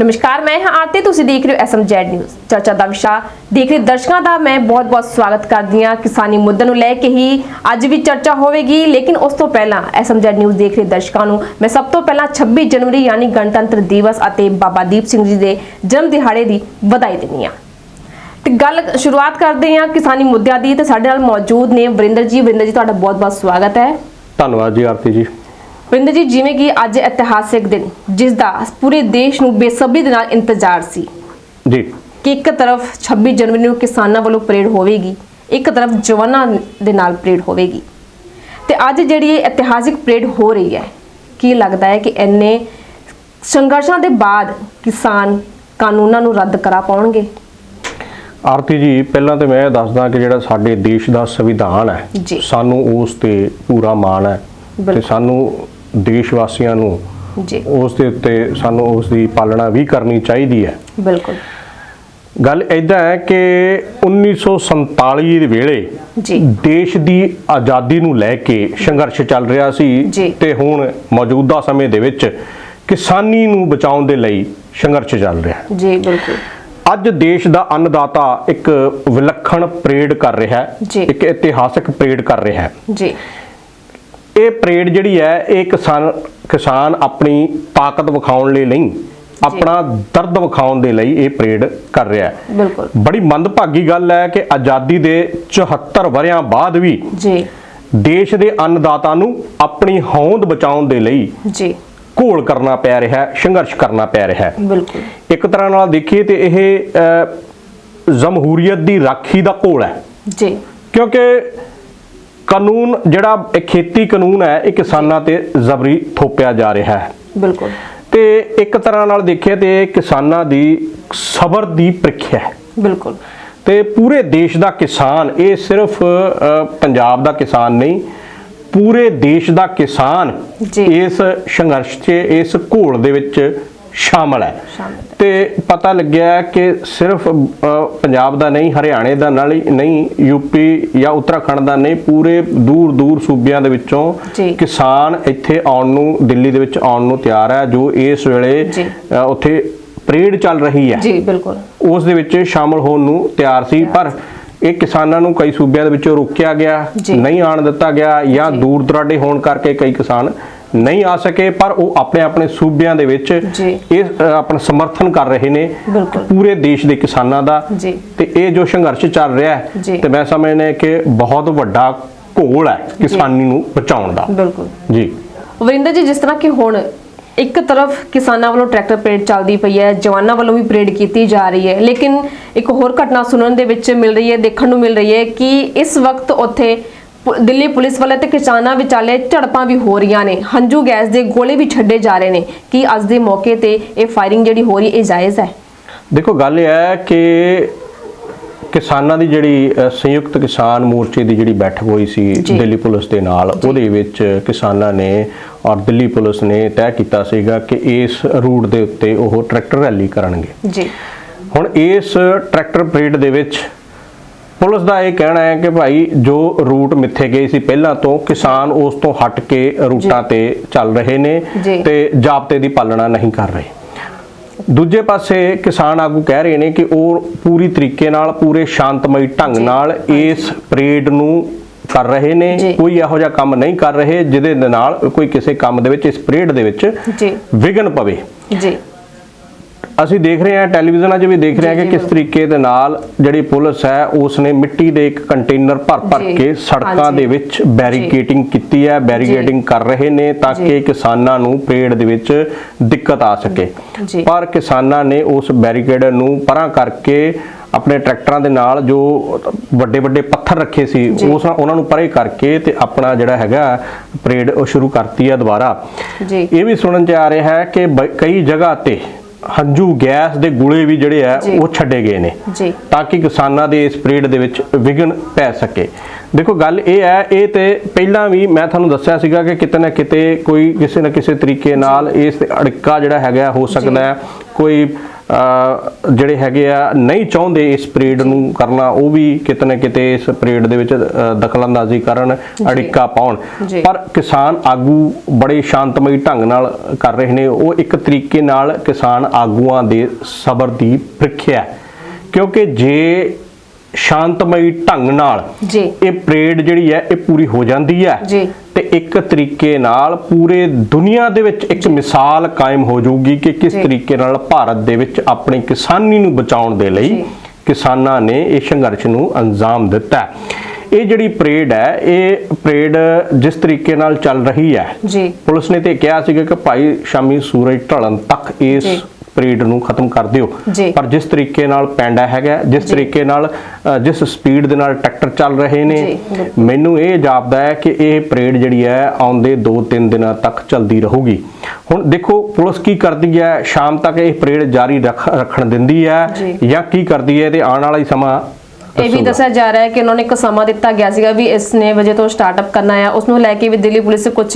ਨਮਸਕਾਰ, ਮੈਂ ਹਾਂ ਆਰਤੀ, ਤੁਸੀਂ ਦੇਖ ਰਹੇ ਹੋ ਐਸਐਮਜੈਡ ਨਿਊਜ਼। ਚਰਚਾ ਦਾ ਵਿਸ਼ਾ ਦੇਖ ਰਹੇ ਦਰਸ਼ਕਾਂ ਦਾ ਮੈਂ ਬਹੁਤ-ਬਹੁਤ ਸਵਾਗਤ ਕਰਦੀ ਹਾਂ ਕਿਸਾਨੀ ਮੁੱਦੇ ਨੂੰ ਲੈ ਕੇ ਹੀ। ਅੱਜ ਵੀ ਚਰਚਾ ਹੋਵੇਗੀ, ਲੇਕਿਨ ਉਸ ਤੋਂ ਪਹਿਲਾਂ ਐਸਐਮਜੈਡ ਨਿਊਜ਼ ਦੇਖ ਰਹੇ ਦਰਸ਼ਕਾਂ ਨੂੰ, ਮੈਂ ਸਭ ਤੋਂ ਪਹਿਲਾਂ 26 ਜਨਵਰੀ ਯਾਨੀ ਗਣਤੰਤਰ ਦਿਵਸ ਅਤੇ ਬਾਬਾ ਦੀਪ ਸਿੰਘ ਜੀ ਦੇ ਜਨਮ ਦਿਹਾੜੇ ਦੀ ਵਧਾਈ ਦਿੰਦੀ ਹਾਂ। ਤੇ ਗੱਲ ਸ਼ੁਰੂਆਤ ਕਰਦੇ ਹਾਂ ਕਿਸਾਨੀ ਮੁੱਦਿਆਂ ਦੀ, ਤੇ ਸਾਡੇ ਨਾਲ ਮੌਜੂਦ ਨੇ ਵਰਿੰਦਰ ਜੀ। ਵਰਿੰਦਰ ਜੀ, ਤੁਹਾਡਾ ਬਹੁਤ-ਬਹੁਤ ਸਵਾਗਤ ਹੈ। ਧੰਨਵਾਦ ਜੀ ਆਰਤੀ ਜੀ। ਵਰਿੰਦਰ ਜੀ ਜਿਵੇਂ ਕਿ ਅੱਜ ਇਤਿਹਾਸਿਕ ਦਿਨ ਜਿਸ ਦਾ ਪੂਰੇ ਦੇਸ਼ ਨੂੰ ਬੇਸਬਰੀ ਦੇ ਨਾਲ ਇੰਤਜ਼ਾਰ ਸੀ। ਜੀ। ਕਿ ਇੱਕ ਤਰਫ 26 ਜਨਵਰੀ ਨੂੰ ਕਿਸਾਨਾਂ ਵੱਲੋਂ ਪਰੇਡ ਹੋਵੇਗੀ ਇੱਕ ਤਰਫ ਜਵਾਨਾਂ ਦੇ ਨਾਲ ਪਰੇਡ ਹੋਵੇਗੀ। ਤੇ ਅੱਜ ਜਿਹੜੀ ਇਹ ਇਤਿਹਾਸਿਕ ਪਰੇਡ ਹੋ ਰਹੀ ਹੈ ਕੀ ਲੱਗਦਾ ਹੈ ਕਿ ਇੰਨੇ ਸੰਘਰਸ਼ਾਂ ਦੇ ਬਾਅਦ ਕਿਸਾਨ ਕਾਨੂੰਨਾਂ ਨੂੰ ਰੱਦ ਕਰਾ ਪਾਉਣਗੇ? ਆਰਤੀ ਜੀ ਪਹਿਲਾਂ ਤੇ ਮੈਂ ਦੱਸਦਾ ਕਿ ਜਿਹੜਾ ਸਾਡੇ ਦੇਸ਼ ਦਾ ਸੰਵਿਧਾਨ ਹੈ ਜੀ। ਸਾਨੂੰ ਉਸ ਤੇ ਪੂਰਾ ਮਾਣ ਹੈ। ਤੇ ਬਿਲਕੁਲ। ਸਾਨੂੰ ਦੇਸ਼ ਵਾਸੀਆਂ ਨੂੰ ਜੀ। ਉਸ ਦੇ ਉੱਤੇ ਸਾਨੂੰ ਉਸ ਦੀ ਪਾਲਣਾ ਵੀ ਕਰਨੀ ਚਾਹੀਦੀ ਹੈ। ਬਿਲਕੁਲ। ਗੱਲ ਐਦਾਂ ਹੈ ਕਿ 1947 ਦੇ ਵੇਲੇ ਜੀ। ਦੇਸ਼ ਦੀ ਆਜ਼ਾਦੀ ਨੂੰ ਲੈ ਕੇ ਸੰਘਰਸ਼ ਚੱਲ ਰਿਹਾ ਸੀ। ਤੇ ਹੁਣ ਮੌਜੂਦਾ ਸਮੇਂ ਦੇ ਵਿੱਚ ਕਿਸਾਨੀ ਨੂੰ ਬਚਾਉਣ ਦੇ ਲਈ ਸੰਘਰਸ਼ ਚੱਲ ਰਿਹਾ ਹੈ। ਜੀ ਬਿਲਕੁਲ। ਅੱਜ ਦੇਸ਼ ਦਾ ਅੰਨਦਾਤਾ ਇੱਕ ਵਿਲੱਖਣ ਪਰੇਡ ਕਰ ਰਿਹਾ ਹੈ। ਇੱਕ ਇਤਿਹਾਸਕ ਪਰੇਡ ਕਰ ਰਿਹਾ ਹੈ। ਜੀ। ਇਹ ਪਰੇਡ ਜਿਹੜੀ ਹੈ ਇਹ ਕਿਸਾਨ ਕਿਸਾਨ ਆਪਣੀ ਤਾਕਤ ਵਿਖਾਉਣ ਲਈ ਨਹੀਂ ਆਪਣਾ ਦਰਦ ਵਿਖਾਉਣ ਦੇ ਲਈ ਇਹ ਪਰੇਡ ਕਰ ਰਿਹਾ ਹੈ। ਬਿਲਕੁਲ। ਬੜੀ ਮੰਦਭਾਗੀ ਗੱਲ ਹੈ ਕਿ ਆਜ਼ਾਦੀ ਦੇ 74 ਵਰਿਆਂ ਬਾਅਦ ਵੀ ਜੀ। ਦੇਸ਼ ਦੇ ਅੰਨਦਾਤਾ ਨੂੰ ਆਪਣੀ ਹੋਂਦ ਬਚਾਉਣ ਦੇ ਲਈ ਜੀ। ਘੋਲ ਕਰਨਾ ਪੈ ਰਿਹਾ ਹੈ ਸੰਘਰਸ਼ ਕਰਨਾ ਪੈ ਰਿਹਾ ਹੈ। ਬਿਲਕੁਲ। ਇੱਕ ਤਰ੍ਹਾਂ ਨਾਲ ਦੇਖੀਏ ਤੇ ਇਹ ਜਮਹੂਰੀਅਤ ਦੀ ਰਾਖੀ ਦਾ ਘੋਲ ਹੈ। ਜੀ। ਕਿਉਂਕਿ ਕਾਨੂੰਨ ਜਿਹੜਾ ਇਹ ਖੇਤੀ ਕਾਨੂੰਨ ਹੈ ਇਹ ਕਿਸਾਨਾਂ ਤੇ ਜ਼ਬਰੀ ਥੋਪਿਆ ਜਾ ਰਿਹਾ ਹੈ। ਬਿਲਕੁਲ। ਤੇ ਇੱਕ ਤਰ੍ਹਾਂ ਨਾਲ ਦੇਖੀਏ ਤੇ ਕਿਸਾਨਾਂ ਦੀ ਸਬਰ ਦੀ ਪ੍ਰੀਖਿਆ ਹੈ। ਬਿਲਕੁਲ। ਤੇ ਪੂਰੇ ਦੇਸ਼ ਦਾ ਕਿਸਾਨ ਇਹ ਸਿਰਫ ਪੰਜਾਬ ਦਾ ਕਿਸਾਨ ਨਹੀਂ ਪੂਰੇ ਦੇਸ਼ ਦਾ ਕਿਸਾਨ। ਇਸ ਸੰਘਰਸ਼ 'ਚ ਇਸ ਘੋਲ ਦੇ ਵਿੱਚ ਸ਼ਾਮਲ ਹੈ। ਤੇ ਪਤਾ ਲੱਗਿਆ ਕਿ ਸਿਰਫ ਪੰਜਾਬ ਦਾ ਨਹੀਂ ਹਰਿਆਣੇ ਦਾ ਨਾਲ ਹੀ ਨਹੀਂ ਯੂਪੀ ਜਾਂ ਉੱਤਰਾਖੰਡ ਦਾ ਨਹੀਂ ਪੂਰੇ ਦੂਰ ਦੂਰ ਸੂਬਿਆਂ ਦੇ ਵਿੱਚੋਂ। ਕਿਸਾਨ ਇੱਥੇ ਆਉਣ ਨੂੰ ਦਿੱਲੀ ਦੇ ਵਿੱਚ ਆਉਣ ਨੂੰ ਤਿਆਰ ਹੈ ਜੋ ਇਸ ਵੇਲੇ ਉੱਥੇ ਪਰੇਡ ਚੱਲ ਰਹੀ ਹੈ ਜੀ ਬਿਲਕੁਲ ਉਸ ਦੇ ਵਿੱਚ ਸ਼ਾਮਲ ਹੋਣ ਨੂੰ ਤਿਆਰ ਸੀ ਪਰ ਇਹ ਕਿਸਾਨਾਂ ਨੂੰ ਕਈ ਸੂਬਿਆਂ ਦੇ ਵਿੱਚੋਂ ਰੋਕਿਆ ਗਿਆ। ਨਹੀਂ ਆਣ ਦਿੱਤਾ ਗਿਆ ਜਾਂ ਦੂਰ ਦਰਾਡੇ ਹੋਣ ਕਰਕੇ ਕਈ ਕਿਸਾਨ ਨਹੀਂ ਆ ਸਕੇ ਪਰ ਉਹ ਆਪਣੇ ਆਪਣੇ ਸੂਬਿਆਂ ਦੇ ਵਿੱਚ। ਇਹ ਆਪਣਾ ਸਮਰਥਨ ਕਰ ਰਹੇ ਨੇ। ਪੂਰੇ ਦੇਸ਼ ਦੇ ਕਿਸਾਨਾਂ ਦਾ। ਤੇ ਇਹ ਜੋ ਸੰਘਰਸ਼ ਚੱਲ ਰਿਹਾ। ਹੈ ਤੇ ਮੈਂ ਸਮਝਦਾ ਕਿ ਬਹੁਤ ਵੱਡਾ ਘੋਲ ਹੈ ਕਿਸਾਨੀ ਨੂੰ ਬਚਾਉਣ ਦਾ ਬਿਲਕੁਲ ਜੀ ਵਰਿੰਦਰ ਜੀ ਜਿਸ ਤਰ੍ਹਾਂ ਕਿ ਹੁਣ ਇੱਕ ਤਰਫ ਕਿਸਾਨਾਂ ਵੱਲੋਂ ਟਰੈਕਟਰ ਪਰੇਡ ਚੱਲਦੀ ਪਈ ਹੈ ਜਵਾਨਾਂ ਵੱਲੋਂ ਵੀ ਪਰੇਡ ਕੀਤੀ ਜਾ ਰਹੀ ਹੈ ਲੇਕਿਨ ਇੱਕ ਹੋਰ ਘਟਨਾ ਸੁਣਨ ਦੇ ਵਿੱਚ ਮਿਲ ਰਹੀ ਹੈ ਦੇਖਣ ਨੂੰ ਮਿਲ ਰਹੀ ਹੈ ਕਿ ਇਸ ਵਕਤ ਉੱਥੇ ਦਿੱਲੀ ਪੁਲਿਸ ਵਾਲੇ ਤੇ ਕਿਸਾਨਾਂ ਵਿਚਾਲੇ ਝੜਪਾਂ ਵੀ ਹੋ ਰਹੀਆਂ ਨੇ। ਹੰਝੂ ਗੈਸ ਦੇ ਗੋਲੇ ਵੀ ਛੱਡੇ ਜਾ ਰਹੇ ਨੇ। ਕਿ ਅੱਜ ਦੇ ਮੌਕੇ ਤੇ ਇਹ ਫਾਇਰਿੰਗ ਜਿਹੜੀ ਹੋ ਰਹੀ ਹੈ ਇਹ ਜਾਇਜ਼ ਹੈ? ਦੇਖੋ ਗੱਲ ਇਹ ਹੈ ਕਿ ਕਿਸਾਨਾਂ ਦੀ ਜਿਹੜੀ ਸੰਯੁਕਤ ਕਿਸਾਨ ਮੋਰਚੇ ਦੀ ਜਿਹੜੀ ਬੈਠਕ ਹੋਈ ਸੀ। ਦਿੱਲੀ ਪੁਲਿਸ ਦੇ ਨਾਲ ਉਹਦੇ ਵਿੱਚ ਕਿਸਾਨਾਂ ਨੇ ਔਰ ਦਿੱਲੀ ਪੁਲਿਸ ਨੇ ਤੈਅ ਕੀਤਾ ਸੀਗਾ ਕਿ ਇਸ ਰੂਟ ਦੇ ਉੱਤੇ ਉਹ ਟਰੈਕਟਰ ਰੈਲੀ ਕਰਨਗੇ। ਜੀ। ਹੁਣ ਇਸ ਟਰੈਕਟਰ ਪਰੇਡ ਦੇ ਵਿੱਚ ਪੁਲਿਸ ਦਾ ਇਹ ਕਹਿਣਾ ਹੈ ਕਿ ਭਾਈ ਜੋ ਰੂਟ ਮਿੱਥੇ ਗਏ ਸੀ ਪਹਿਲਾਂ ਤੋਂ ਕਿਸਾਨ ਉਸ ਤੋਂ ਹਟ ਕੇ ਰੂਟਾਂ ਤੇ ਚੱਲ ਰਹੇ ਨੇ। ਤੇ ਜਾਬਤੇ ਦੀ ਪਾਲਣਾ ਨਹੀਂ ਕਰ ਰਹੇ ਦੂਜੇ ਪਾਸੇ ਕਿਸਾਨ ਆਗੂ ਕਹਿ ਰਹੇ ਨੇ ਕਿ ਉਹ ਪੂਰੀ ਤਰੀਕੇ ਨਾਲ ਪੂਰੇ ਸ਼ਾਂਤਮਈ ਢੰਗ। ਨਾਲ ਇਸ ਪਰੇਡ ਨੂੰ ਕਰ ਰਹੇ ਨੇ। ਕੋਈ ਇਹੋ ਜਿਹਾ ਕੰਮ ਨਹੀਂ ਕਰ ਰਹੇ ਜਿਹਦੇ ਨਾਲ ਕੋਈ ਕਿਸੇ ਕੰਮ ਦੇ ਵਿੱਚ ਇਸ ਪਰੇਡ ਦੇ ਵਿੱਚ ਜੀ ਵਿਘਨ ਪਵੇ ਜੀ ਅਸੀਂ ਦੇਖ ਰਹੇ ਹਾਂ ਟੈਲੀਵਿਜ਼ਨਾਂ 'ਚ ਵੀ ਦੇਖ ਰਹੇ ਹਾਂ ਕਿ ਕਿਸ ਤਰੀਕੇ ਦੇ ਨਾਲ ਜਿਹੜੀ ਪੁਲਿਸ ਹੈ ਉਸ ਨੇ ਮਿੱਟੀ ਦੇ ਇੱਕ ਕੰਟੇਨਰ ਭਰ ਭਰ ਕੇ ਸੜਕਾਂ। ਦੇ ਵਿੱਚ ਬੈਰੀਕੇਟਿੰਗ ਕੀਤੀ ਹੈ ਬੈਰੀਕੇਟਿੰਗ ਕਰ ਰਹੇ ਨੇ ਤਾਂ। ਕਿ ਕਿਸਾਨਾਂ ਨੂੰ ਪਰੇਡ ਦੇ ਵਿੱਚ ਦਿੱਕਤ ਆ ਸਕੇ। ਪਰ ਕਿਸਾਨਾਂ ਨੇ ਉਸ ਬੈਰੀਕੇਡ ਨੂੰ ਪਰਾਂ ਕਰਕੇ ਆਪਣੇ ਟਰੈਕਟਰਾਂ ਦੇ ਨਾਲ ਜੋ ਵੱਡੇ ਵੱਡੇ ਪੱਥਰ ਰੱਖੇ ਸੀ। ਉਸ ਉਹਨਾਂ ਨੂੰ ਪਰੇ ਕਰਕੇ ਤੇ ਆਪਣਾ ਜਿਹੜਾ ਹੈਗਾ ਪਰੇਡ ਉਹ ਸ਼ੁਰੂ ਕਰਤੀ ਹੈ ਦੁਬਾਰਾ ਜੀ ਇਹ ਵੀ ਸੁਣਨ ਚ ਆ ਰਿਹਾ ਹੈ ਕਿ ਕਈ ਜਗ੍ਹਾ ਤੇ ਹੰਝੂ ਗੈਸ ਦੇ ਗੋਲੇ ਵੀ ਜਿਹੜੇ ਆ। ਉਹ ਛੱਡੇ ਗਏ ਨੇ। ਜੀ। ਤਾਂ ਕਿ ਕਿਸਾਨਾਂ ਦੇ ਇਸ ਪਰੇਡ ਦੇ ਵਿੱਚ ਵਿਘਨ ਪੈ ਸਕੇ। ਦੇਖੋ ਗੱਲ ਇਹ ਹੈ ਇਹ ਤੇ ਪਹਿਲਾਂ ਵੀ ਮੈਂ ਤੁਹਾਨੂੰ ਦੱਸਿਆ ਸੀਗਾ ਕਿ ਕਿਤੇ ਨਾ ਕਿਤੇ ਕੋਈ ਕਿਸੇ ਨਾ ਕਿਸੇ ਤਰੀਕੇ ਨਾਲ ਇਸ ਤੇ ਅੜਿੱਕਾ ਜਿਹੜਾ ਹੈਗਾ ਹੋ ਸਕਦਾ ਹੈ। ਕੋਈ ਜਿਹੜੇ ਹੈਗੇ ਆ ਨਹੀਂ ਚਾਹੁੰਦੇ ਇਸ ਪਰੇਡ ਨੂੰ ਕਰਨਾ ਉਹ ਵੀ ਕਿਤੇ ਨਾ ਕਿਤੇ ਇਸ ਪਰੇਡ ਦੇ ਵਿੱਚ ਦਖਲਅੰਦਾਜ਼ੀ ਕਰਨ ਅੜਿੱਕਾ ਪਾਉਣ। ਪਰ ਕਿਸਾਨ ਆਗੂ ਬੜੇ ਸ਼ਾਂਤਮਈ ਢੰਗ ਨਾਲ ਕਰ ਰਹੇ ਨੇ ਉਹ ਇੱਕ ਤਰੀਕੇ ਨਾਲ ਕਿਸਾਨ ਆਗੂਆਂ ਦੇ ਸਬਰ ਦੀ ਪ੍ਰੀਖਿਆ। ਕਿਉਂਕਿ ਜੇ ਸ਼ਾਂਤਮਈ ਢੰਗ ਨਾਲ ਇਹ ਪਰੇਡ ਜਿਹੜੀ ਹੈ ਇਹ ਪੂਰੀ ਹੋ ਜਾਂਦੀ ਹੈ ਜੀ। ਤੇ ਇੱਕ ਤਰੀਕੇ ਨਾਲ ਪੂਰੇ ਦੁਨੀਆ ਦੇ ਵਿੱਚ ਇੱਕ ਮਿਸਾਲ ਕਾਇਮ ਹੋ ਜਾਊਗੀ ਕਿ ਕਿਸ। ਤਰੀਕੇ ਨਾਲ ਭਾਰਤ ਦੇ ਵਿੱਚ ਆਪਣੀ ਕਿਸਾਨੀ ਨੂੰ ਬਚਾਉਣ ਦੇ ਲਈ। ਕਿਸਾਨਾਂ ਨੇ ਇਹ ਸੰਘਰਸ਼ ਨੂੰ ਅੰਜਾਮ ਦਿੱਤਾ। ਇਹ ਜਿਹੜੀ ਪਰੇਡ ਹੈ ਇਹ ਪਰੇਡ ਜਿਸ ਤਰੀਕੇ ਨਾਲ ਚੱਲ ਰਹੀ ਹੈ ਜੀ ਪੁਲਿਸ ਨੇ ਤੇ ਕਿਹਾ ਸੀਗਾ ਕਿ ਭਾਈ ਸ਼ਾਮੀ ਸੂਰਜ ਢਲਣ ਤੱਕ ਇਸ ਪਰੇਡ ਨੂੰ ਖਤਮ ਕਰ ਦਿਓ। ਪਰ ਜਿਸ ਤਰੀਕੇ ਨਾਲ ਪੈਂਡਾ ਹੈਗਾ ਜਿਸ। ਤਰੀਕੇ ਨਾਲ ਜਿਸ ਸਪੀਡ ਦੇ ਨਾਲ ਟਰੈਕਟਰ ਚੱਲ ਰਹੇ ਨੇ। ਮੈਨੂੰ ਇਹ ਜਾਪਦਾ ਹੈ ਕਿ ਇਹ ਪਰੇਡ ਜਿਹੜੀ ਹੈ ਆਉਂਦੇ 2-3 ਦਿਨਾਂ ਤੱਕ ਚੱਲਦੀ ਰਹੂਗੀ ਹੁਣ ਦੇਖੋ ਪੁਲਿਸ ਕੀ ਕਰਦੀ ਹੈ ਸ਼ਾਮ ਤੱਕ ਇਹ ਪਰੇਡ ਜਾਰੀ ਰੱਖ- ਰੱਖਣ ਦਿੰਦੀ ਹੈ ਜੀ। ਕੀ ਕਰਦੀ ਹੈ ਤੇ ਆਉਣ ਵਾਲਾ ਹੀ ਸਮਾਂ ਇਹ ਵੀ। ਦੱਸਿਆ ਜਾ ਰਿਹਾ ਹੈ ਕਿ ਉਹਨਾਂ ਨੇ ਇੱਕ ਸਮਾਂ ਦਿੱਤਾ ਗਿਆ ਸੀਗਾ ਵੀ ਇਸ ਨੇ ਵਜੇ ਤੋਂ ਸਟਾਰਟਅਪ ਕਰਨਾ ਹੈ ਉਸ ਨੂੰ ਲੈ ਕੇ ਵੀ ਦਿੱਲੀ ਪੁਲਿਸ ਕੁਝ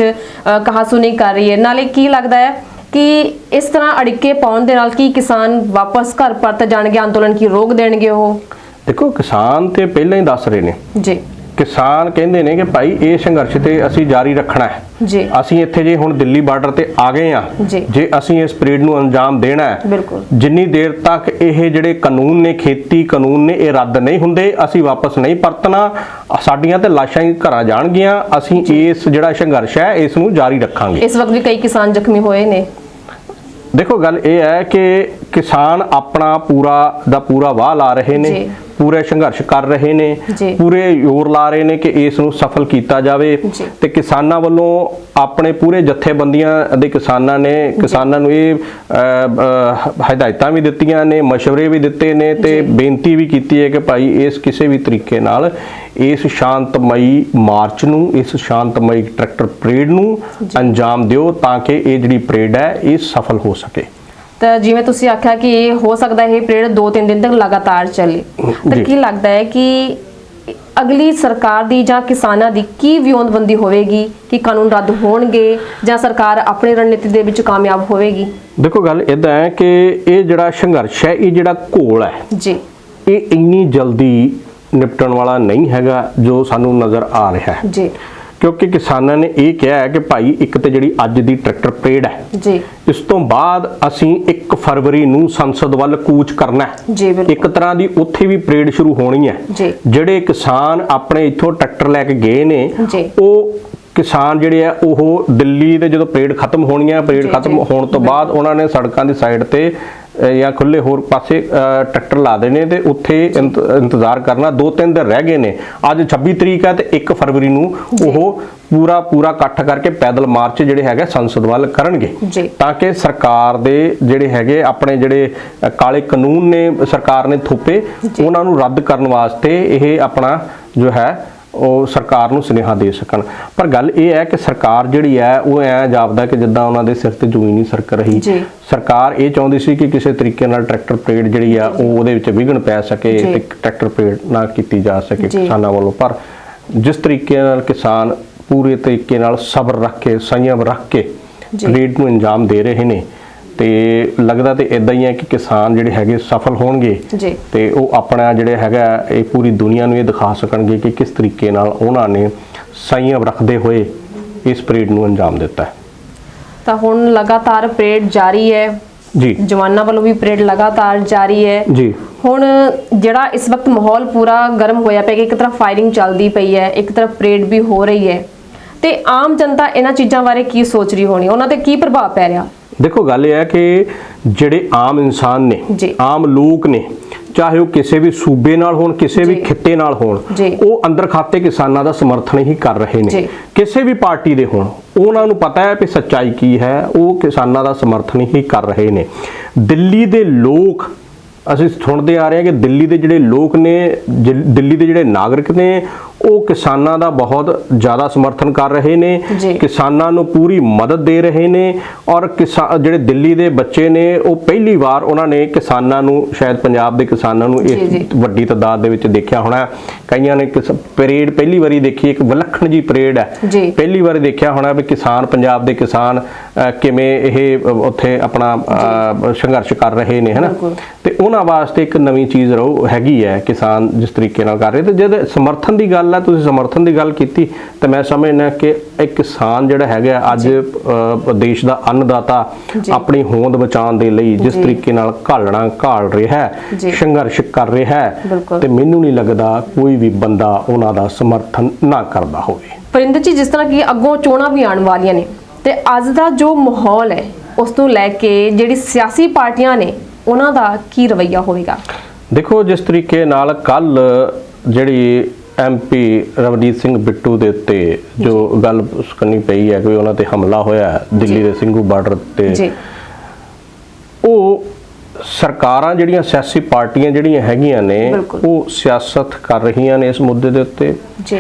ਕਹਾਸੁਨੀ ਕਰ ਰਹੀ ਹੈ ਨਾਲੇ ਕੀ ਲੱਗਦਾ ਹੈ ਕਿ ਇਸ ਤਰ੍ਹਾਂ ਅੜਿੱਕੇ ਪਾਉਣ ਦੇ ਨਾਲ ਕੀ ਕਿਸਾਨ ਵਾਪਸ ਘਰ ਪਰਤ ਜਾਣਗੇ ਅੰਦੋਲਨ ਕੀ ਰੋਕ ਦੇਣਗੇ ਉਹ? ਦੇਖੋ ਕਿਸਾਨ ਤੇ ਪਹਿਲਾਂ ਹੀ ਦੱਸ ਰਹੇ ਨੇ। ਜੀ। ਕਿਸਾਨ ਕਹਿੰਦੇ ਨੇ ਕਿ ਭਾਈ ਇਹ ਸੰਘਰਸ਼ ਤੇ ਅਸੀਂ ਜਾਰੀ ਰੱਖਣਾ ਹੈ। ਜੀ। ਅਸੀਂ ਇੱਥੇ ਜੇ ਹੁਣ ਦਿੱਲੀ ਬਾਰਡਰ ਤੇ ਆ ਗਏ ਆ ਜੀ। ਅਸੀਂ ਇਸ ਪਰੇਡ ਨੂੰ ਅੰਜਾਮ ਦੇਣਾ ਹੈ ਬਿਲਕੁਲ। ਜਿੰਨੀ ਦੇਰ ਤੱਕ ਇਹ ਜਿਹੜੇ ਕਾਨੂੰਨ ਨੇ ਖੇਤੀ ਕਾਨੂੰਨ ਨੇ ਇਹ ਰੱਦ ਨਹੀਂ ਹੁੰਦੇ ਅਸੀਂ ਵਾਪਸ ਨਹੀਂ ਪਰਤਣਾ ਸਾਡੀਆਂ ਤੇ ਲਾਸ਼ਾਂ ਹੀ ਘਰਾਂ ਜਾਣਗੀਆਂ ਅਸੀਂ ਇਸ ਜਿਹੜਾ ਸੰਘਰਸ਼ ਹੈ ਇਸ ਨੂੰ ਜਾਰੀ ਰੱਖਾਂਗੇ। ਇਸ ਵਕਤ ਵੀ ਕਈ ਕਿਸਾਨ ਜ਼ਖਮੀ ਹੋਏ ਨੇ। ਦੇਖੋ ਗੱਲ ਇਹ ਹੈ ਕਿ ਕਿਸਾਨ ਆਪਣਾ ਪੂਰਾ ਦਾ ਪੂਰਾ ਵਾਹ ਲਾ ਰਹੇ ਨੇ। ਪੂਰੇ ਸੰਘਰਸ਼ ਕਰ ਰਹੇ ਨੇ। ਪੂਰੇ ਜ਼ੋਰ ਲਾ ਰਹੇ ਨੇ ਕਿ ਇਸ ਨੂੰ ਸਫਲ ਕੀਤਾ ਜਾਵੇ। ਤੇ ਕਿਸਾਨਾਂ ਵੱਲੋਂ ਆਪਣੇ ਪੂਰੇ ਜਥੇਬੰਦੀਆਂ ਦੇ ਕਿਸਾਨਾਂ ਨੇ ਕਿਸਾਨਾਂ ਨੂੰ ਇਹ ਹਦਾਇਤਾਂ ਵੀ ਦਿੱਤੀਆਂ ਨੇ مشਵਰੇ ਵੀ ਦਿੱਤੇ ਨੇ ਤੇ ਬੇਨਤੀ ਵੀ ਕੀਤੀ ਹੈ ਕਿ ਭਾਈ ਇਸ ਕਿਸੇ ਵੀ ਤਰੀਕੇ ਨਾਲ ਇਸ ਸ਼ਾਂਤਮਈ ਮਾਰਚ ਨੂੰ ਇਸ ਸ਼ਾਂਤਮਈ ਟਰੈਕਟਰ ਪਰੇਡ ਨੂੰ ਅੰਜਾਮ ਦਿਓ ਤਾਂ ਕਿ ਇਹ ਜਿਹੜੀ ਪਰੇਡ ਹੈ ਇਹ ਸਫਲ ਹੋ ਸਕੇ ਤਾਂ ਜਿਵੇਂ ਤੁਸੀਂ ਆਖਿਆ ਕਿ ਇਹ ਹੋ ਸਕਦਾ ਹੈ ਇਹ ਪਰੇਡ 2-3 ਦਿਨ ਤੱਕ ਲਗਾਤਾਰ ਚੱਲੇ। ਤਾਂ। ਕੀ ਲੱਗਦਾ ਹੈ ਕਿ ਅਗਲੀ ਸਰਕਾਰ ਦੀ ਜਾਂ ਕਿਸਾਨਾਂ ਦੀ ਕੀ ਵਿਉਂਤਬੰਦੀ ਹੋਵੇਗੀ? ਕਿ ਕਾਨੂੰਨ ਰੱਦ ਹੋਣਗੇ ਜਾਂ ਸਰਕਾਰ ਆਪਣੀ ਰਣਨੀਤੀ ਦੇ ਵਿੱਚ ਕਾਮਯਾਬ ਹੋਵੇਗੀ? ਦੇਖੋ ਗੱਲ ਇਦਾਂ ਹੈ ਕਿ ਇਹ ਜਿਹੜਾ ਸੰਘਰਸ਼ ਹੈ ਇਹ ਜਿਹੜਾ ਘੋਲ ਹੈ ਜੀ। ਇਹ ਇੰਨੀ ਜਲਦੀ ਨਿਪਟਣ ਵਾਲਾ ਨਹੀਂ ਹੈਗਾ ਜੋ ਸਾਨੂੰ ਨਜ਼ਰ ਆ ਰਿਹਾ ਹੈ। ਜੀ। ਕਿਉਂਕਿ ਕਿਸਾਨਾਂ ਨੇ ਇਹ ਕਿਹਾ ਹੈ ਕਿ ਭਾਈ ਇੱਕ ਤੇ ਜਿਹੜੀ ਅੱਜ ਦੀ ਟਰੈਕਟਰ ਪਰੇਡ ਹੈ ਜੀ ਇਸ ਤੋਂ ਬਾਅਦ ਅਸੀਂ 1 ਫਰਵਰੀ ਨੂੰ ਸੰਸਦ ਵੱਲ ਕੂਚ ਕਰਨਾ ਹੈ ਜੀ ਬਿਲਕੁਲ ਇੱਕ ਤਰ੍ਹਾਂ ਦੀ ਉੱਥੇ ਵੀ ਪਰੇਡ ਸ਼ੁਰੂ ਹੋਣੀ ਹੈ। ਜਿਹੜੇ ਕਿਸਾਨ ਆਪਣੇ ਇੱਥੋਂ ਟਰੈਕਟਰ ਲੈ ਕੇ ਗਏ ਨੇ। ਉਹ ਕਿਸਾਨ ਜਿਹੜੇ ਆ ਉਹ ਦਿੱਲੀ ਦੇ ਜਦੋਂ ਪਰੇਡ ਖਤਮ ਹੋਣੀ ਹੈ ਪਰੇਡ ਖਤਮ। ਹੋਣ ਤੋਂ ਬਾਅਦ ਉਹਨਾਂ ਨੇ ਸੜਕਾਂ ਦੀ ਸਾਈਡ ਤੇ ਜਾਂ ਖੁੱਲੇ ਹੋਰ ਪਾਸੇ ਟਰੈਕਟਰ ਲਾ ਦੇਣੇ ਤੇ ਉੱਥੇ ਇੰਤ- ਇੰਤਜ਼ਾਰ ਕਰਨਾ ਦੋ ਤਿੰਨ ਦਿਨ ਰਹਿ ਗਏ ਨੇ ਅੱਜ 26 ਤਰੀਕ ਹੈ ਤੇ 1 ਫਰਵਰੀ ਨੂੰ ਉਹ ਪੂਰਾ ਪੂਰਾ ਇਕੱਠ ਕਰਕੇ ਪੈਦਲ ਮਾਰਚ ਜਿਹੜੇ ਹੈਗੇ ਸੰਸਦ ਵੱਲ ਕਰਨਗੇ। ਤਾਂ ਕਿ ਸਰਕਾਰ ਦੇ ਜਿਹੜੇ ਹੈਗੇ ਆਪਣੇ ਜਿਹੜੇ ਕਾਲੇ ਕਾਨੂੰਨ ਨੇ ਸਰਕਾਰ ਨੇ ਥੋਪੇ। ਉਹਨਾਂ ਨੂੰ ਰੱਦ ਕਰਨ ਵਾਸਤੇ ਇਹ ਆਪਣਾ ਜੋ ਹੈ ਉਹ ਸਰਕਾਰ ਨੂੰ ਸੁਨੇਹਾ ਦੇ ਸਕਣ ਪਰ ਗੱਲ ਇਹ ਹੈ ਕਿ ਸਰਕਾਰ ਜਿਹੜੀ ਹੈ ਉਹ ਐ ਜਾਪਦਾ ਕਿ ਜਿੱਦਾਂ ਉਹਨਾਂ ਦੇ ਸਿਰ ਤੇ ਜੂਈ ਨਹੀਂ ਸਰਕ ਰਹੀ। ਸਰਕਾਰ ਇਹ ਚਾਹੁੰਦੀ ਸੀ ਕਿ ਕਿਸੇ ਤਰੀਕੇ ਨਾਲ ਟਰੈਕਟਰ ਪਰੇਡ ਜਿਹੜੀ ਆ ਉਹ ਉਹਦੇ ਵਿੱਚ ਵਿਘਨ ਪੈ ਸਕੇ। ਤੇ ਟਰੈਕਟਰ ਪਰੇਡ ਨਾ ਕੀਤੀ ਜਾ ਸਕੇ। ਕਿਸਾਨਾਂ ਵੱਲੋਂ ਪਰ ਜਿਸ ਤਰੀਕੇ ਨਾਲ ਕਿਸਾਨ ਪੂਰੇ ਤਰੀਕੇ ਨਾਲ ਸਬਰ ਰੱਖ ਕੇ ਸੰਯਮ ਰੱਖ ਕੇ। ਪਰੇਡ ਨੂੰ ਅੰਜਾਮ ਦੇ ਰਹੇ ਨੇ ਤੇ ਲੱਗਦਾ ਤੇ ਇਦਾਂ ਹੀ ਹੈ ਕਿ ਕਿਸਾਨ ਜਿਹੜੇ ਹੈਗੇ ਸਫਲ ਹੋਣਗੇ ਜੀ। ਤੇ ਉਹ ਆਪਣਾ ਜਿਹੜੇ ਹੈਗਾ ਇਹ ਪੂਰੀ ਦੁਨੀਆ ਨੂੰ ਇਹ ਦਿਖਾ ਸਕਣਗੇ ਕਿ ਕਿਸ ਤਰੀਕੇ ਨਾਲ ਉਹਨਾਂ ਨੇ ਸੰਯਮ ਰੱਖਦੇ ਹੋਏ ਇਸ ਪਰੇਡ ਨੂੰ ਅੰਜਾਮ ਦਿੱਤਾ ਹੈ। ਤਾਂ ਹੁਣ ਲਗਾਤਾਰ ਪਰੇਡ ਜਾਰੀ ਹੈ। ਜੀ। ਜਵਾਨਾਂ ਵੱਲੋਂ ਵੀ ਪਰੇਡ ਲਗਾਤਾਰ ਜਾਰੀ ਹੈ। ਜੀ। ਹੁਣ ਜਿਹੜਾ ਇਸ ਵਕਤ ਮਾਹੌਲ ਪੂਰਾ ਗਰਮ ਹੋਇਆ ਪਿਆ ਕਿ ਇੱਕ ਤਰਫ ਫਾਇਰਿੰਗ ਚੱਲਦੀ ਪਈ ਹੈ ਇੱਕ ਤਰਫ ਪਰੇਡ ਵੀ ਹੋ ਰਹੀ ਹੈ। ਤੇ ਆਮ ਜਨਤਾ ਇਹਨਾਂ ਚੀਜ਼ਾਂ ਬਾਰੇ ਕੀ ਸੋਚ ਰਹੀ ਹੋਣੀ? ਉਹਨਾਂ ਤੇ ਕੀ ਪ੍ਰਭਾਵ ਪੈ ਰਿਹਾ? ਦੇਖੋ ਗੱਲ ਇਹ ਹੈ ਕਿ ਜਿਹੜੇ ਆਮ ਇਨਸਾਨ ਨੇ। ਆਮ ਲੋਕ ਨੇ ਚਾਹੇ ਉਹ ਕਿਸੇ ਵੀ ਸੂਬੇ ਨਾਲ ਹੋਣ ਕਿਸੇ ਵੀ। ਖਿੱਤੇ ਨਾਲ ਹੋਣ। ਉਹ ਅੰਦਰ ਖਾਤੇ ਕਿਸਾਨਾਂ ਦਾ ਸਮਰਥਨ ਹੀ ਕਰ ਰਹੇ ਨੇ। ਕਿਸੇ ਵੀ ਪਾਰਟੀ ਦੇ ਹੋਣ ਉਹਨਾਂ ਨੂੰ ਪਤਾ ਹੈ ਕਿ ਸੱਚਾਈ ਕੀ ਹੈ ਉਹ ਕਿਸਾਨਾਂ ਦਾ ਸਮਰਥਨ ਹੀ ਕਰ ਰਹੇ ਨੇ ਦਿੱਲੀ ਦੇ ਲੋਕ ਅਸੀਂ ਸੁਣਦੇ ਆ ਰਹੇ ਹਾਂ ਕਿ ਦਿੱਲੀ ਦੇ ਜਿਹੜੇ ਲੋਕ ਨੇ ਦਿੱਲੀ ਦੇ ਜਿਹੜੇ ਨਾਗਰਿਕ ਨੇ ਉਹ ਕਿਸਾਨਾਂ ਦਾ ਬਹੁਤ ਜ਼ਿਆਦਾ ਸਮਰਥਨ ਕਰ ਰਹੇ ਨੇ। ਕਿਸਾਨਾਂ ਨੂੰ ਪੂਰੀ ਮਦਦ ਦੇ ਰਹੇ ਨੇ ਔਰ ਜਿਹੜੇ ਦਿੱਲੀ ਦੇ ਬੱਚੇ ਨੇ ਉਹ ਪਹਿਲੀ ਵਾਰ ਉਹਨਾਂ ਨੇ ਕਿਸਾਨਾਂ ਨੂੰ ਸ਼ਾਇਦ ਪੰਜਾਬ ਦੇ ਕਿਸਾਨਾਂ ਨੂੰ ਇਸ। ਵੱਡੀ ਤਾਦਾਦ ਦੇ ਵਿੱਚ ਦੇਖਿਆ ਹੋਣਾ ਕਈਆਂ ਨੇ ਕਿਸ ਪਰੇਡ ਪਹਿਲੀ ਵਾਰੀ ਦੇਖੀ ਇੱਕ ਵਿਲੱਖਣ ਜੀ ਪਰੇਡ ਹੈ। ਪਹਿਲੀ ਵਾਰੀ ਦੇਖਿਆ ਹੋਣਾ ਵੀ ਕਿਸਾਨ ਪੰਜਾਬ ਦੇ ਕਿਸਾਨ ਕਿਵੇਂ ਇਹ ਉੱਥੇ ਆਪਣਾ ਸੰਘਰਸ਼ ਕਰ ਰਹੇ ਨੇ ਹਨਾ। ਤੇ ਉਹਨਾਂ ਵਾਸਤੇ ਇੱਕ ਨਵੀਂ ਚੀਜ਼ ਰਹੂ ਹੈਗੀ ਹੈ ਕਿਸਾਨ ਜਿਸ ਤਰੀਕੇ ਨਾਲ ਕਰ ਰਹੇ ਤੇ ਜਦ ਸਮਰਥਨ ਦੀ ਗੱਲ ਹੈ ਤੁਸੀਂ ਸਮਰਥਨ ਦੀ ਗੱਲ ਕੀਤੀ ਤੇ ਮੈਂ ਸਮਝਦਾ ਕਿ ਇੱਕ ਕਿਸਾਨ ਜਿਹੜਾ ਹੈਗਾ ਅੱਜ ਦੇਸ਼ ਦਾ ਅੰਨਦਾਤਾ। ਆਪਣੀ ਹੋਂਦ ਬਚਾਉਣ ਦੇ ਲਈ ਜਿਸ। ਤਰੀਕੇ ਨਾਲ ਘਾਲਣਾ ਘਾਲ ਰਿਹਾ। ਹੈ ਸੰਘਰਸ਼ ਕਰ ਰਿਹਾ ਹੈ। ਤੇ ਮੈਨੂੰ ਨਹੀਂ ਲੱਗਦਾ ਕੋਈ ਵੀ ਬੰਦਾ ਉਹਨਾਂ ਦਾ ਸਮਰਥਨ ਨਾ ਕਰਦਾ ਹੋਵੇ ਪਰਿੰਦਰ ਜੀ ਜਿਸ ਤਰ੍ਹਾਂ ਕਿ ਅੱਗੋਂ ਚੋਣਾਂ ਵੀ ਆਉਣ ਵਾਲੀਆਂ ਨੇ ਤੇ ਅੱਜ ਦਾ ਜੋ ਮਾਹੌਲ ਹੈ ਉਸ ਨੂੰ ਲੈ ਕੇ ਜਿਹੜੀ ਸਿਆਸੀ ਪਾਰਟੀਆਂ ਨੇ ਉਹਨਾਂ ਦਾ ਕੀ ਰਵੱਈਆ ਹੋਵੇਗਾ ਦੇਖੋ ਜਿਸ ਤਰੀਕੇ ਨਾਲ ਕੱਲ ਜਿਹੜੀ ਐਮਪੀ ਰਵਨੀਤ ਸਿੰਘ ਬਿੱਟੂ ਦੇ ਉੱਤੇ ਜੋ ਗੱਲ ਸੁਣਨੀ ਪਈ ਹੈ ਕਿ ਉਹਨਾਂ ਤੇ ਹਮਲਾ ਹੋਇਆ ਦਿੱਲੀ। ਦੇ ਸਿੰਘੂ ਬਾਰਡਰ ਤੇ। ਜੀ। ਉਹ ਸਰਕਾਰਾਂ ਜਿਹੜੀਆਂ ਸਿਆਸੀ ਪਾਰਟੀਆਂ ਜਿਹੜੀਆਂ ਹੈਗੀਆਂ ਨੇ। ਉਹ ਸਿਆਸਤ ਕਰ ਰਹੀਆਂ ਨੇ ਇਸ ਮੁੱਦੇ ਦੇ ਉੱਤੇ। ਜੀ।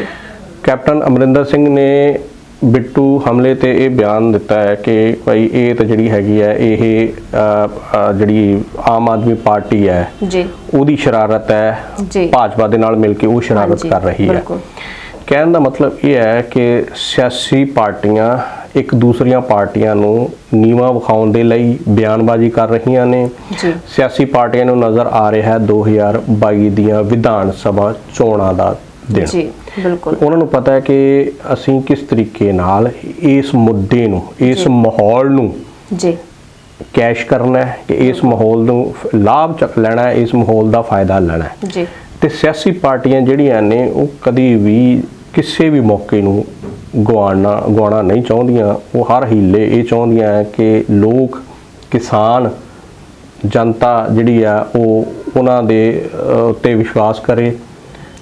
ਕੈਪਟਨ ਅਮਰਿੰਦਰ ਸਿੰਘ ਨੇ ਬਿੱਟੂ ਹਮਲੇ ਤੇ ਇਹ ਬਿਆਨ ਦਿੱਤਾ ਹੈ ਕਿ ਭਾਈ ਇਹ ਤਾਂ ਜਿਹੜੀ ਹੈਗੀ ਹੈ ਇਹ ਜਿਹੜੀ ਆਮ ਆਦਮੀ ਪਾਰਟੀ ਹੈ ਜੀ ਉਹਦੀ ਸ਼ਰਾਰਤ ਹੈ ਜੀ। ਭਾਜਪਾ ਦੇ ਨਾਲ ਮਿਲ ਕੇ ਉਹ ਸ਼ਰਾਰਤ ਕਰ ਰਹੀ ਹੈ ਬਿਲਕੁਲ। ਕਹਿਣ ਦਾ ਮਤਲਬ ਇਹ ਹੈ ਕਿ ਸਿਆਸੀ ਪਾਰਟੀਆਂ ਇੱਕ ਦੂਸਰੀਆਂ ਪਾਰਟੀਆਂ ਨੂੰ ਨੀਵਾ ਵਿਖਾਉਣ ਦੇ ਲਈ ਬਿਆਨਬਾਜ਼ੀ ਕਰ ਰਹੀਆਂ ਨੇ ਜੀ। ਸਿਆਸੀ ਪਾਰਟੀਆਂ ਨੂੰ ਨਜ਼ਰ ਆ ਰਿਹਾ ਹੈ 2022 ਦੀਆਂ ਵਿਧਾਨ ਸਭਾ ਚੋਣਾਂ ਦਾ ਦਿਨ ਜੀ ਬਿਲਕੁਲ। ਉਹਨਾਂ ਨੂੰ ਪਤਾ ਹੈ ਕਿ ਅਸੀਂ ਕਿਸ ਤਰੀਕੇ ਨਾਲ ਇਸ ਮੁੱਦੇ ਨੂੰ ਇਸ। ਮਾਹੌਲ ਨੂੰ ਜੀ। ਕੈਸ਼ ਕਰਨਾ ਹੈ ਕਿ ਇਸ ਮਾਹੌਲ ਨੂੰ ਲਾਭ ਚੱਕ ਲੈਣਾ ਹੈ ਇਸ ਮਾਹੌਲ ਦਾ ਫਾਇਦਾ ਲੈਣਾ ਹੈ। ਜੀ। ਤੇ ਸਿਆਸੀ ਪਾਰਟੀਆਂ ਜਿਹੜੀਆਂ ਨੇ ਉਹ ਕਦੀ ਵੀ ਕਿਸੇ ਵੀ ਮੌਕੇ ਨੂੰ ਗਵਾਉਣਾ ਗਵਾਉਣਾ ਨਹੀਂ ਚਾਹੁੰਦੀਆਂ। ਉਹ ਹਰ ਹੀਲੇ ਇਹ ਚਾਹੁੰਦੀਆਂ ਹੈ ਕਿ ਲੋਕ ਕਿਸਾਨ ਜਨਤਾ ਜਿਹੜੀ ਆ ਉਹ ਉਹਨਾਂ ਦੇ ਉੱਤੇ ਵਿਸ਼ਵਾਸ ਕਰੇ।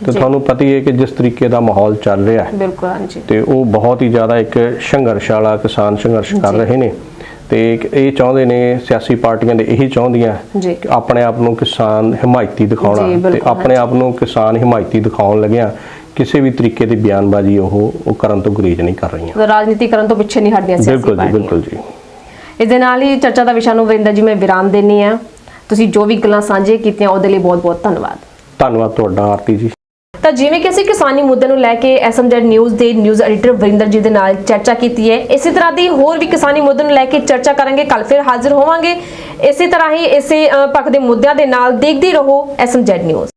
ਤੇ। ਤੁਹਾਨੂੰ ਪਤਾ ਹੀ ਹੈ ਕਿ ਜਿਸ ਤਰੀਕੇ ਦਾ ਮਾਹੌਲ ਚੱਲ ਰਿਹਾ ਹੈ। ਬਿਲਕੁਲ ਹਾਂਜੀ। ਤੇ ਉਹ ਬਹੁਤ ਹੀ ਜ਼ਿਆਦਾ ਇੱਕ ਸੰਘਰਸ਼ ਵਾਲਾ ਕਿਸਾਨ ਸੰਘਰਸ਼ ਕਰ। ਰਹੇ ਨੇ। ਤੇ ਇਹ ਚਾਹੁੰਦੇ ਨੇ ਸਿਆਸੀ ਪਾਰਟੀਆਂ ਦੇ ਇਹੀ ਚਾਹੁੰਦੀਆਂ। ਕਿ ਆਪਣੇ ਆਪ ਨੂੰ ਕਿਸਾਨ ਹਮਾਇਤੀ ਦਿਖਾਉਣਾ ਤੇ ਆਪਣੇ ਆਪ ਨੂੰ ਕਿਸਾਨ ਹਮਾਇਤੀ ਦਿਖਾਉਣ ਲੱਗਿਆਂ ਕਿਸੇ ਵੀ ਤਰੀਕੇ ਦੀ ਬਿਆਨਬਾਜ਼ੀ ਉਹ ਉਹ ਕਰਨ ਤੋਂ ਗੁਰੇਜ਼ ਨਹੀਂ ਕਰ ਰਹੀਆਂ। ਰਾਜਨੀਤੀ ਕਰਨ ਤੋਂ ਪਿੱਛੇ ਨਹੀਂ ਹਟਦੀਆਂ ਸਿਆਸੀ ਬਿਲਕੁਲ ਜੀ ਪਾਰਟੀਆਂ। ਬਿਲਕੁਲ ਜੀ। ਇਸ ਦੇ ਨਾਲ ਹੀ ਚਰਚਾ ਦਾ ਵਿਸ਼ਾ ਨੂੰ ਵਰਿੰਦਰ ਜੀ ਮੈਂ ਵਿਰਾਮ ਦੇਣੀ ਆ ਤੁਸੀਂ ਜੋ ਵੀ ਗੱਲਾਂ ਸਾਂਝੇ ਕੀਤੀਆਂ ਉਹਦੇ ਲਈ ਬਹੁਤ-ਬਹੁਤ ਧੰਨਵਾਦ। ਧੰਨਵਾਦ ਤੁਹਾਡਾ ਆਰਤੀ ਜੀ। ਤਾਂ ਜਿਵੇਂ ਕਿ ਅਸੀਂ ਕਿਸਾਨੀ ਮੁੱਦੇ ਨੂੰ ਲੈ ਕੇ ਐਸਐਮਜ਼ੈਡ ਨਿਊਜ਼ ਦੇ ਨਿਊਜ਼ ਐਡੀਟਰ ਵਰਿੰਦਰ ਜੀ ਦੇ ਨਾਲ ਚਰਚਾ ਕੀਤੀ ਹੈ। ਇਸੇ ਤਰ੍ਹਾਂ ਦੀ ਹੋਰ ਵੀ ਕਿਸਾਨੀ ਮੁੱਦੇ ਨੂੰ ਲੈ ਕੇ ਚਰਚਾ ਕਰਾਂਗੇ। ਕੱਲ ਫਿਰ ਹਾਜ਼ਰ ਹੋਵਾਂਗੇ। ਇਸੇ ਤਰ੍ਹਾਂ ਹੀ ਇਸੇ ਅ, ਪੱਖ ਦੇ ਮੁੱਦਿਆਂ ਦੇ ਨਾਲ ਦੇਖਦੇ ਰਹੋ ਐਸਐਮਜ਼ੈਡ ਨਿਊਜ਼।